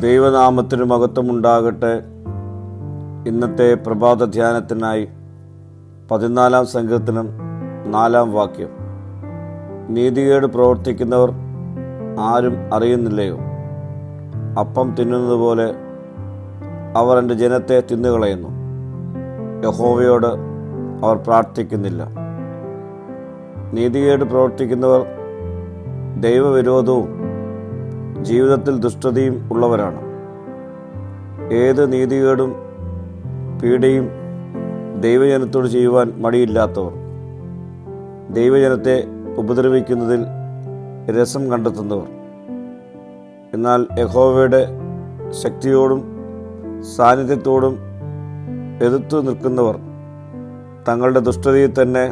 ദൈവനാമത്തിന് മഹത്വമുണ്ടാകട്ടെ. ഇന്നത്തെ പ്രഭാത ധ്യാനത്തിനായി പതിനാലാം സംഘത്തിനും നാലാം വാക്യം. നീതികേട് പ്രവർത്തിക്കുന്നവർ ആരും അറിയുന്നില്ലയോ? അപ്പം തിന്നുന്നത് പോലെ അവർ എന്റെ ജനത്തെ തിന്നുകളയുന്നു. യഹോവയോട് അവർ പ്രാർത്ഥിക്കുന്നില്ല. നീതികേട് പ്രവർത്തിക്കുന്നവർ ദൈവവിരോധവും ജീവിതത്തിൽ ദുഷ്ടതയും ഉള്ളവരാണ്. ഏത് നീതികേടും പീഡയും ദൈവജനത്തോട് ചെയ്യുവാൻ മടിയില്ലാത്തവർ. ദൈവജനത്തെ ഉപദ്രവിക്കുന്നതിൽ രസം കണ്ടെത്തുന്നവർ. എന്നാൽ യഹോവയുടെ ശക്തിയോടും സാന്നിധ്യത്തോടും എതിർത്തു നിൽക്കുന്നവർ തങ്ങളുടെ ദുഷ്ടതയിൽ തന്നെ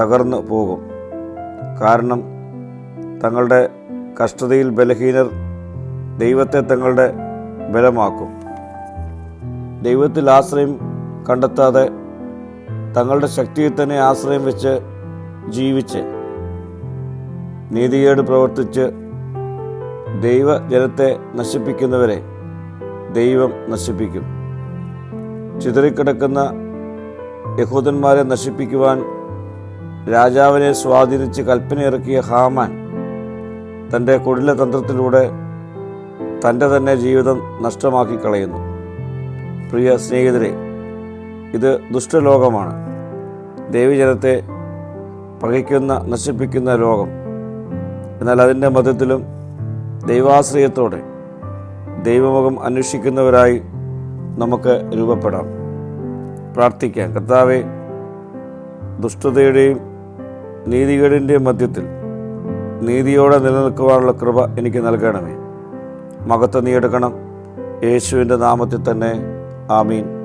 തകർന്നു പോകും. കാരണം തങ്ങളുടെ കഷ്ടതയിൽ ബലഹീനർ ദൈവത്തെ തങ്ങളുടെ ബലമാക്കും. ദൈവത്തിൽ ആശ്രയം കണ്ടെത്താതെ തങ്ങളുടെ ശക്തിയിൽ തന്നെ ആശ്രയം വെച്ച് ജീവിച്ച് നീതികേട് പ്രവർത്തിച്ച് ദൈവജനത്തെ നശിപ്പിക്കുന്നവരെ ദൈവം നശിപ്പിക്കും. ചിതറിക്കിടക്കുന്ന യഹൂദന്മാരെ നശിപ്പിക്കുവാൻ രാജാവിനെ സ്വാധീനിച്ച് കൽപ്പനയിറക്കിയ ഹാമാൻ തന്റെ കുടില തന്ത്രത്തിലൂടെ തന്റെ തന്നെ ജീവിതം നഷ്ടമാക്കി കളയുന്നു പ്രിയ സ്നേഹിതരെ ഇത് ദുഷ്ടലോകമാണ്. ദേവീജനത്തെ പകയ്ക്കുന്ന നശിപ്പിക്കുന്ന ലോകം. എന്നാൽ അതിന്റെ മധ്യത്തിലും ദൈവാശ്രയത്തോടെ ദൈവമുഖം അന്വേഷിക്കുന്നവരായി നമുക്ക് രൂപപ്പെടാം. പ്രാർത്ഥിക്കാം. കർത്താവെ ദുഷ്ടതയുടെയും നീതികേടിന്റെയും മധ്യത്തിൽ നീതിയോടെ നിലനിൽക്കുവാനുള്ള കൃപ എനിക്ക് നൽകണമേ. മകത്ത് നീ എടുക്കണം. യേശുവിന്റെ നാമത്തിൽ തന്നെ. ആമീൻ.